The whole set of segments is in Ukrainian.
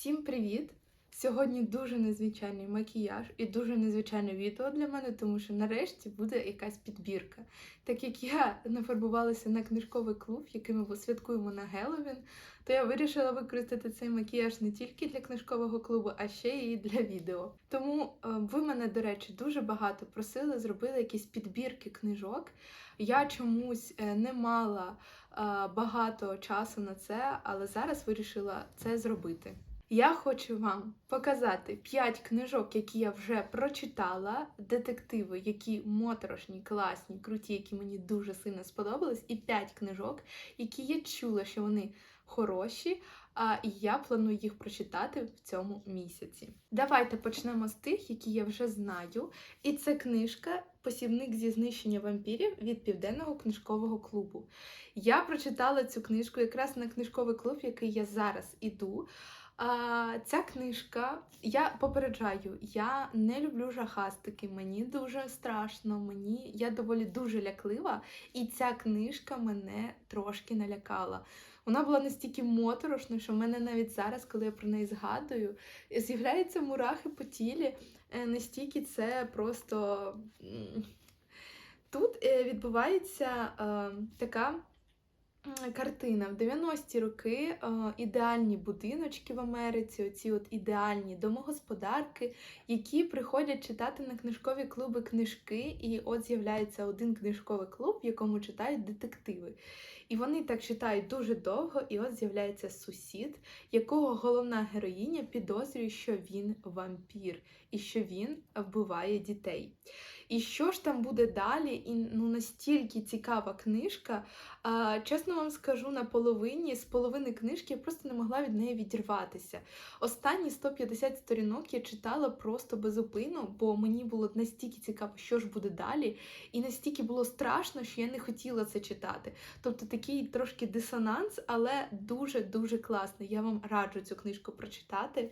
Всім привіт! Сьогодні дуже незвичайний макіяж і дуже незвичайне відео для мене, тому що нарешті буде якась підбірка. Так як я нафарбувалася на книжковий клуб, який ми святкуємо на Геловін, то я вирішила використати цей макіяж не тільки для книжкового клубу, а ще і для відео. Тому е, ви мене, до речі, дуже багато просили зробити якісь підбірки книжок. Я чомусь е, не мала е, багато часу на це, але зараз вирішила це зробити. Я хочу вам показати 5 книжок, які я вже прочитала, детективи, які моторошні, класні, круті, які мені дуже сильно сподобались, і 5 книжок, які я чула, що вони хороші, а я планую їх прочитати в цьому місяці. Давайте почнемо з тих, які я вже знаю. І це книжка Посівник зі знищення вампірів від Південного книжкового клубу. Я прочитала цю книжку якраз на книжковий клуб, який я зараз іду. А, Ця книжка, я попереджаю, я не люблю жахастики, мені дуже страшно, мені я доволі дуже ляклива, і ця книжка мене трошки налякала. Вона була настільки моторошною, що в мене навіть зараз, коли я про неї згадую, з'являються мурахи по тілі. Е, Настільки це просто тут е, відбувається е, така. Картина в 90-ті роки е, ідеальні будиночки в Америці, оці от ідеальні домогосподарки, які приходять читати на книжкові клуби книжки, і от з'являється один книжковий клуб, в якому читають детективи. І вони так читають дуже довго, і от з'являється сусід, якого головна героїня підозрює, що він вампір і що він вбиває дітей. І що ж там буде далі? І ну настільки цікава книжка. А, чесно вам скажу, на половині з половини книжки я просто не могла від неї відірватися. Останні 150 сторінок я читала просто безупину, бо мені було настільки цікаво, що ж буде далі, і настільки було страшно, що я не хотіла це читати. Тобто такий трошки дисонанс, але дуже-дуже класний. Я вам раджу цю книжку прочитати.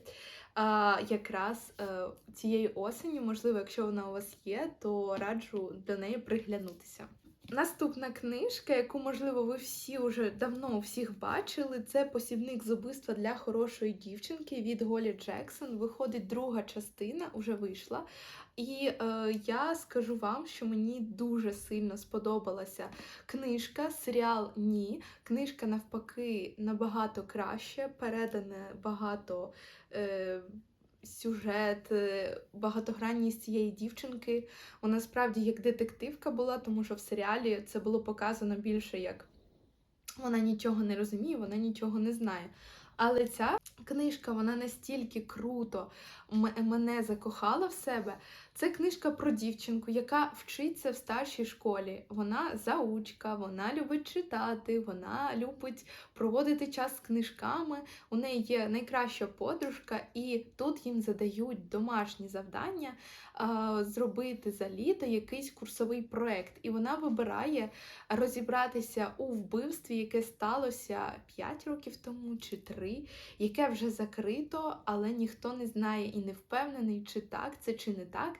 А, якраз е, цієї осені, можливо, якщо вона у вас є, то раджу до неї приглянутися. Наступна книжка, яку, можливо, ви всі вже давно у всіх бачили, це посібник з убивства для хорошої дівчинки від Голі Джексон. Виходить друга частина, вже вийшла. І е, я скажу вам, що мені дуже сильно сподобалася книжка, серіал ні. Книжка, навпаки, набагато краще, передане багато. Е, Сюжет, е, багатогранність цієї дівчинки. Вона справді як детективка була, тому що в серіалі це було показано більше як вона нічого не розуміє, вона нічого не знає. Але ця книжка вона настільки круто мене закохала в себе. Це книжка про дівчинку, яка вчиться в старшій школі. Вона заучка, вона любить читати, вона любить проводити час з книжками. У неї є найкраща подружка, і тут їм задають домашні завдання а, зробити за літо якийсь курсовий проект. І вона вибирає розібратися у вбивстві, яке сталося 5 років тому чи 3, яке вже закрито, але ніхто не знає і не впевнений, чи так це, чи не так.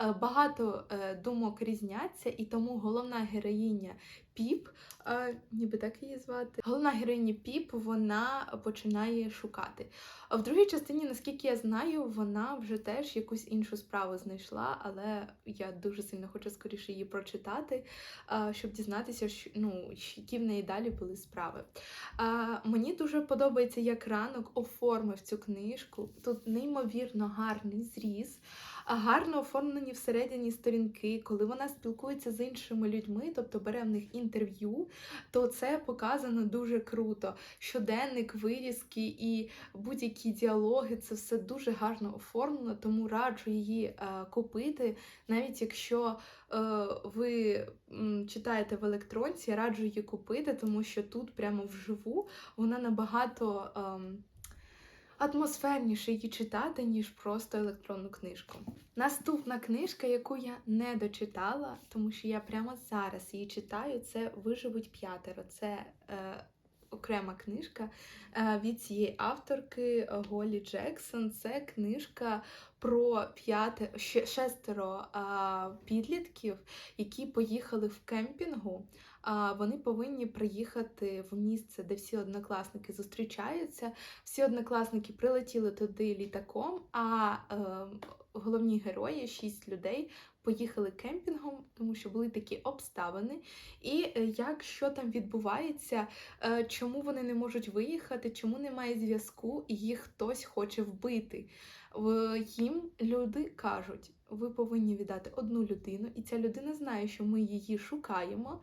Е, Багато е, думок різняться, і тому головна героїня Піп, е, ніби так її звати. Головна героїня Піп вона починає шукати. В другій частині, наскільки я знаю, вона вже теж якусь іншу справу знайшла, але я дуже сильно хочу скоріше її прочитати, щоб дізнатися, ну, які в неї далі були справи. Мені дуже подобається, як ранок оформив цю книжку. Тут неймовірно гарний зріз. Гарно оформлені всередині сторінки, коли вона спілкується з іншими людьми, тобто бере в них інтерв'ю, то це показано дуже круто. Щоденник, вирізки і будь-які діалоги це все дуже гарно оформлено, тому раджу її е, купити, навіть якщо е, ви читаєте в електронці, раджу її купити, тому що тут прямо вживу вона набагато. Атмосферніше її читати, ніж просто електронну книжку. Наступна книжка, яку я не дочитала, тому що я прямо зараз її читаю, це Виживуть п'ятеро. Це е, окрема книжка е, від цієї авторки Голі Джексон. Це книжка про п'яте шестеро е, підлітків, які поїхали в кемпінгу а, вони повинні приїхати в місце, де всі однокласники зустрічаються. Всі однокласники прилетіли туди літаком, а е, головні герої, шість людей, поїхали кемпінгом, тому що були такі обставини. І е, як що там відбувається, е, чому вони не можуть виїхати, чому немає зв'язку, і їх хтось хоче вбити. Їм люди кажуть, ви повинні віддати одну людину, і ця людина знає, що ми її шукаємо.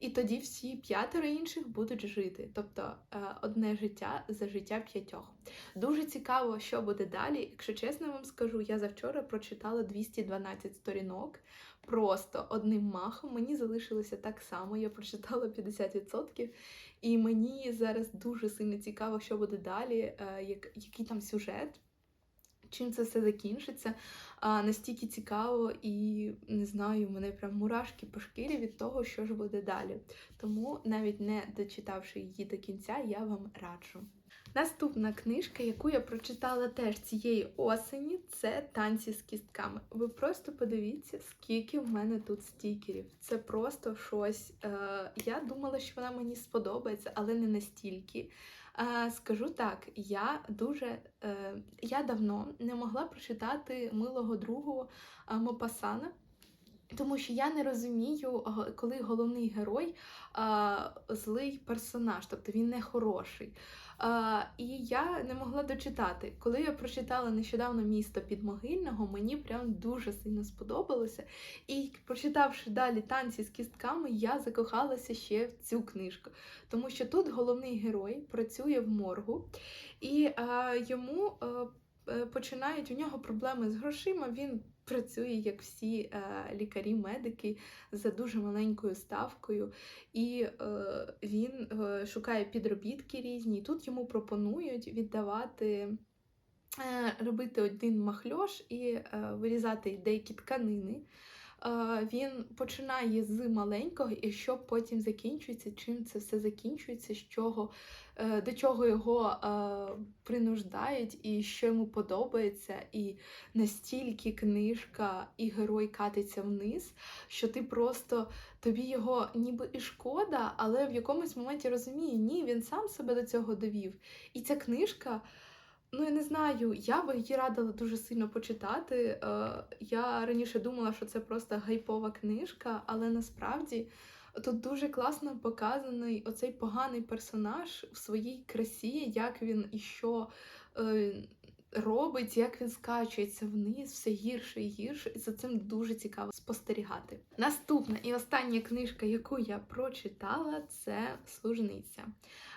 І тоді всі п'ятеро інших будуть жити. Тобто е, одне життя за життя п'ятьох. Дуже цікаво, що буде далі. Якщо чесно вам скажу, я завчора прочитала 212 сторінок просто одним махом. Мені залишилося так само. Я прочитала 50%. І мені зараз дуже сильно цікаво, що буде далі, е, який там сюжет. Чим це все закінчиться, а, настільки цікаво і не знаю, мене прям мурашки по шкірі від того, що ж буде далі. Тому, навіть не дочитавши її до кінця, я вам раджу. Наступна книжка, яку я прочитала теж цієї осені, це танці з кістками. Ви просто подивіться, скільки в мене тут стікерів. Це просто щось. Е, я думала, що вона мені сподобається, але не настільки. Е, скажу так, я дуже е, я давно не могла прочитати милого другого е, Мопасана. Тому що я не розумію, коли головний герой злий персонаж, тобто він не хороший. І я не могла дочитати. Коли я прочитала нещодавно місто підмогильного, мені прям дуже сильно сподобалося. І прочитавши далі танці з кістками, я закохалася ще в цю книжку. Тому що тут головний герой працює в моргу, і йому а, е, починають у нього проблеми з грошима. Він працює, як всі е, лікарі-медики, за дуже маленькою ставкою, і е, він е, шукає підробітки різні. Тут йому пропонують віддавати. Робити один махльош і вирізати деякі тканини. Е, Він починає з маленького, і що потім закінчується, чим це все закінчується, з чого, е, до чого його е, принуждають, і що йому подобається, і настільки книжка і герой катиться вниз, що ти просто тобі його ніби і шкода, але в якомусь моменті розуміє, ні, він сам себе до цього довів. І ця книжка. Ну, я не знаю, я би її радила дуже сильно почитати. Е, я раніше думала, що це просто гайпова книжка, але насправді тут дуже класно показаний оцей поганий персонаж в своїй красі, як він і що е, робить, як він скачується вниз, все гірше і гірше. І за цим дуже цікаво спостерігати. Наступна і остання книжка, яку я прочитала, це Служниця.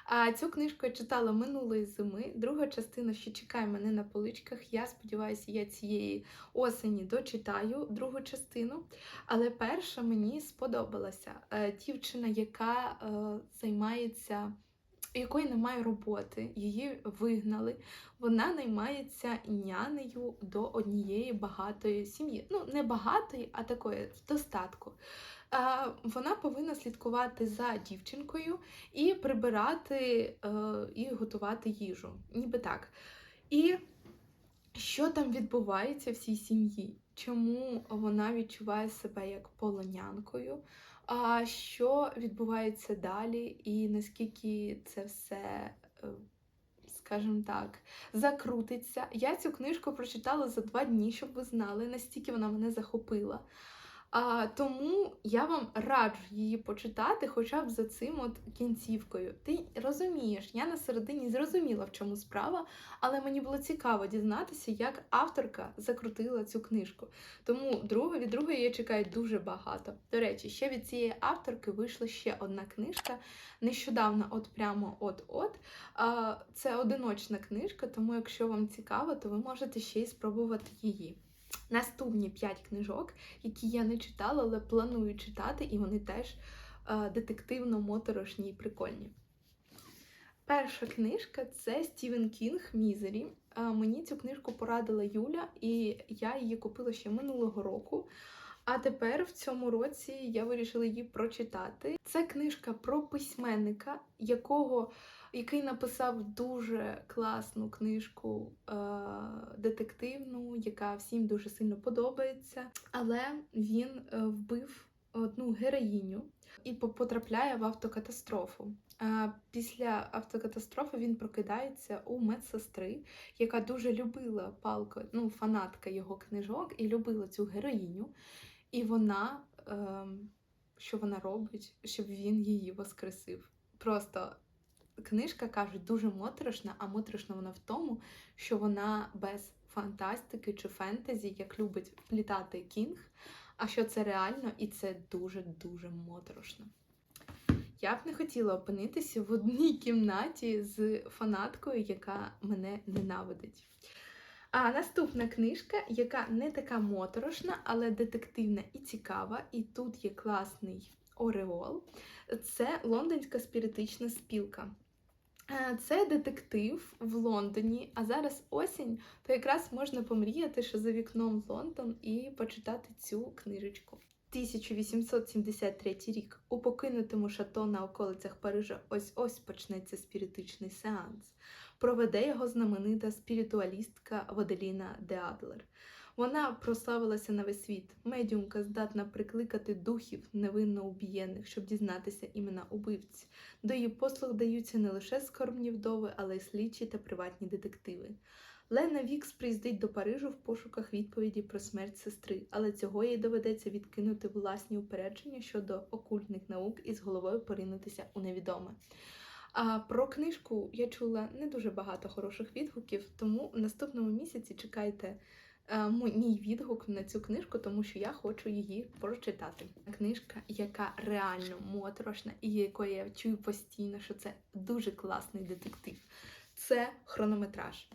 А цю книжку я читала минулої зими. Друга частина ще чекає мене на поличках. Я сподіваюся, я цієї осені дочитаю другу частину. Але перша мені сподобалася Е, дівчина, яка е, займається. якої немає роботи, її вигнали. Вона наймається нянею до однієї багатої сім'ї. Ну, не багатої, а такої в достатку. Вона повинна слідкувати за дівчинкою і прибирати е, і готувати їжу. Ніби так. І що там відбувається в цій сім'ї? Чому вона відчуває себе як полонянкою? А що відбувається далі, і наскільки це все, е, скажімо так, закрутиться? Я цю книжку прочитала за два дні, щоб ви знали, настільки вона мене захопила. А, тому я вам раджу її почитати хоча б за цим от кінцівкою. Ти розумієш, я на середині зрозуміла, в чому справа, але мені було цікаво дізнатися, як авторка закрутила цю книжку. Тому друге, від другої я чекаю дуже багато. До речі, ще від цієї авторки вийшла ще одна книжка. Нещодавно, от прямо от-от. Це одиночна книжка, тому якщо вам цікаво, то ви можете ще й спробувати її. Наступні 5 книжок, які я не читала, але планую читати, і вони теж е, детективно-моторошні і прикольні. Перша книжка це Стівен Кінг Мізері. Е, Мені цю книжку порадила Юля, і я її купила ще минулого року. А тепер в цьому році я вирішила її прочитати. Це книжка про письменника, якого, який написав дуже класну книжку е, детективну, яка всім дуже сильно подобається. Але він е, вбив одну героїню і по- потрапляє в автокатастрофу. А Після автокатастрофи він прокидається у медсестри, яка дуже любила палко, ну, фанатка його книжок і любила цю героїню. І вона, ем, що вона робить, щоб він її воскресив. Просто книжка кажуть дуже моторошна, а моторошна вона в тому, що вона без фантастики чи фентезі, як любить літати кінг. А що це реально, і це дуже-дуже моторошно. Я б не хотіла опинитися в одній кімнаті з фанаткою, яка мене ненавидить. А наступна книжка, яка не така моторошна, але детективна і цікава, і тут є класний ореол. Це лондонська спіритична спілка. Е, Це детектив в Лондоні, а зараз осінь, то якраз можна помріяти, що за вікном Лондон, і почитати цю книжечку. 1873 рік у покинутому шато на околицях Парижа ось ось почнеться спіритичний сеанс. Проведе його знаменита спіритуалістка Воделіна де Адлер. Вона прославилася на весь світ. Медіумка здатна прикликати духів невинно убієнних, щоб дізнатися імена убивць. До її послуг даються не лише скорбні вдови, але й слідчі та приватні детективи. Лена Вікс приїздить до Парижу в пошуках відповіді про смерть сестри, але цього їй доведеться відкинути власні упередження щодо окультних наук і з головою поринутися у невідоме. А про книжку я чула не дуже багато хороших відгуків, тому в наступному місяці чекайте е, мо- мій відгук на цю книжку, тому що я хочу її прочитати. Книжка, яка реально моторошна і якої я чую постійно, що це дуже класний детектив. Це хронометраж.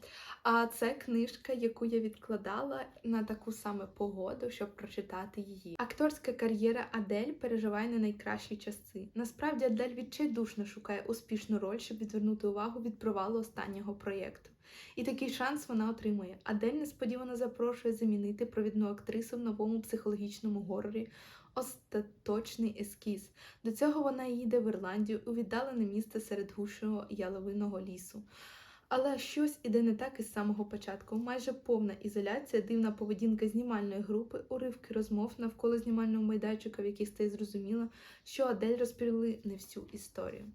А це книжка, яку я відкладала на таку саме погоду, щоб прочитати її. Акторська кар'єра Адель переживає не найкращі часи. Насправді Адель відчайдушно шукає успішну роль, щоб відвернути увагу від провалу останнього проєкту. І такий шанс вона отримує. Адель несподівано запрошує замінити провідну актрису в новому психологічному горорі Остаточний ескіз. До цього вона їде в Ірландію у віддалене місце серед гущого яловиного лісу. Але щось іде не так із самого початку. Майже повна ізоляція, дивна поведінка знімальної групи, уривки розмов навколо знімального майданчика, в яких стає зрозуміло, що Адель розповіли не всю історію.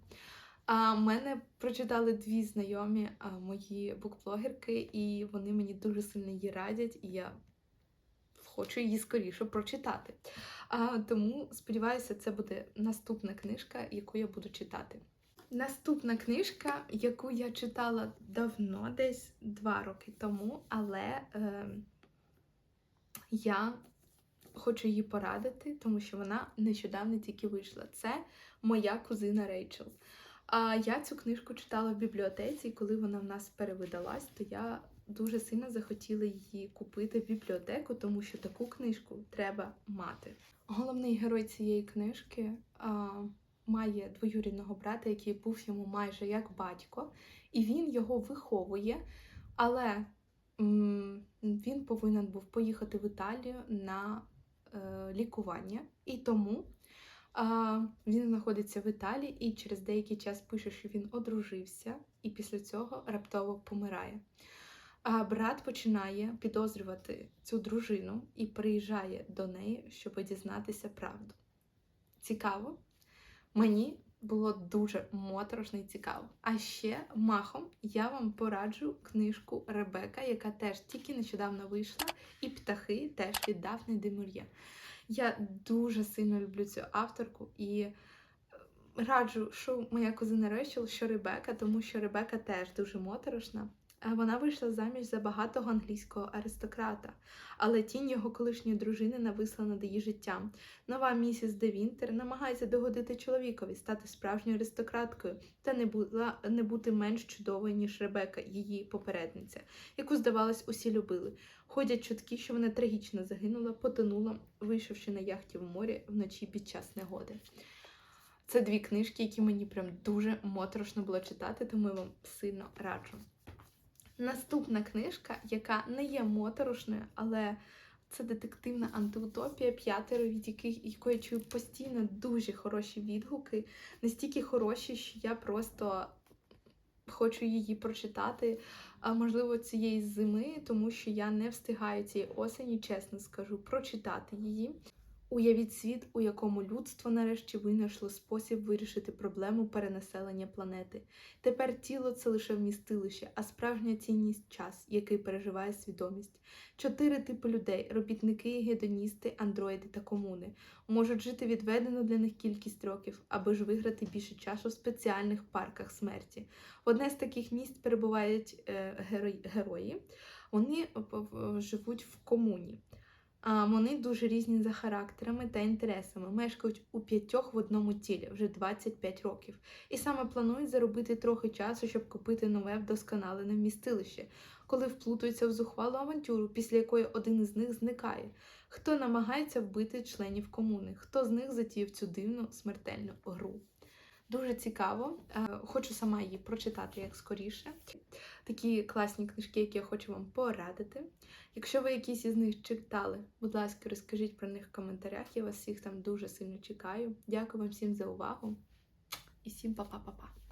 А мене прочитали дві знайомі а, мої букблогерки, і вони мені дуже сильно її радять, і я хочу її скоріше прочитати. А, тому сподіваюся, це буде наступна книжка, яку я буду читати. Наступна книжка, яку я читала давно, десь два роки тому, але е, я хочу її порадити, тому що вона нещодавно тільки вийшла. Це моя кузина Рейчел. А я цю книжку читала в бібліотеці, і коли вона в нас перевидалась, то я дуже сильно захотіла її купити в бібліотеку, тому що таку книжку треба мати. Головний герой цієї книжки а, має двоюрідного брата, який був йому майже як батько, і він його виховує, але він повинен був поїхати в Італію на е, лікування, і тому а, він знаходиться в Італії і через деякий час пише, що він одружився, і після цього раптово помирає. А брат починає підозрювати цю дружину і приїжджає до неї, щоб дізнатися правду. Цікаво. Мені було дуже моторошно і цікаво. А ще махом я вам пораджу книжку Ребека, яка теж тільки нещодавно вийшла, і птахи теж від Дафни де Мур'є. Я дуже сильно люблю цю авторку і е, раджу, що моя кузина Рейчел, що Ребека, тому що Ребека теж дуже моторошна. А Вона вийшла заміж за багатого англійського аристократа, але тінь його колишньої дружини нависла над її життям. Нова місіс Де Вінтер намагається догодити чоловікові, стати справжньою аристократкою та не, була, не бути менш чудовою, ніж Ребека, її попередниця, яку, здавалось, усі любили. Ходять чутки, що вона трагічно загинула, потонула, вийшовши на яхті в морі вночі під час негоди. Це дві книжки, які мені прям дуже моторошно було читати, тому я вам сильно раджу. Наступна книжка, яка не є моторошною, але це детективна антиутопія, п'ятеро, від яких якої я чую постійно дуже хороші відгуки, настільки хороші, що я просто хочу її прочитати, можливо, цієї зими, тому що я не встигаю цієї осені, чесно скажу, прочитати її. Уявіть світ, у якому людство нарешті винайшло спосіб вирішити проблему перенаселення планети. Тепер тіло це лише вмістилище, а справжня цінність час, який переживає свідомість. Чотири типи людей: робітники, гедоністи, андроїди та комуни можуть жити відведену для них кількість років, аби ж виграти більше часу в спеціальних парках смерті. В одне з таких місць перебувають е, герої. Вони в- в- живуть в комуні. Вони дуже різні за характерами та інтересами, мешкають у п'ятьох в одному тілі вже 25 років, і саме планують заробити трохи часу, щоб купити нове вдосконалене вмістилище, коли вплутуються в зухвалу авантюру, після якої один із них зникає. Хто намагається вбити членів комуни, хто з них затіяв цю дивну смертельну гру. Дуже цікаво. Е, Хочу сама її прочитати як скоріше. Такі класні книжки, які я хочу вам порадити. Якщо ви якісь із них читали, будь ласка, розкажіть про них в коментарях. Я вас всіх там дуже сильно чекаю. Дякую вам всім за увагу і всім па-па-па-па.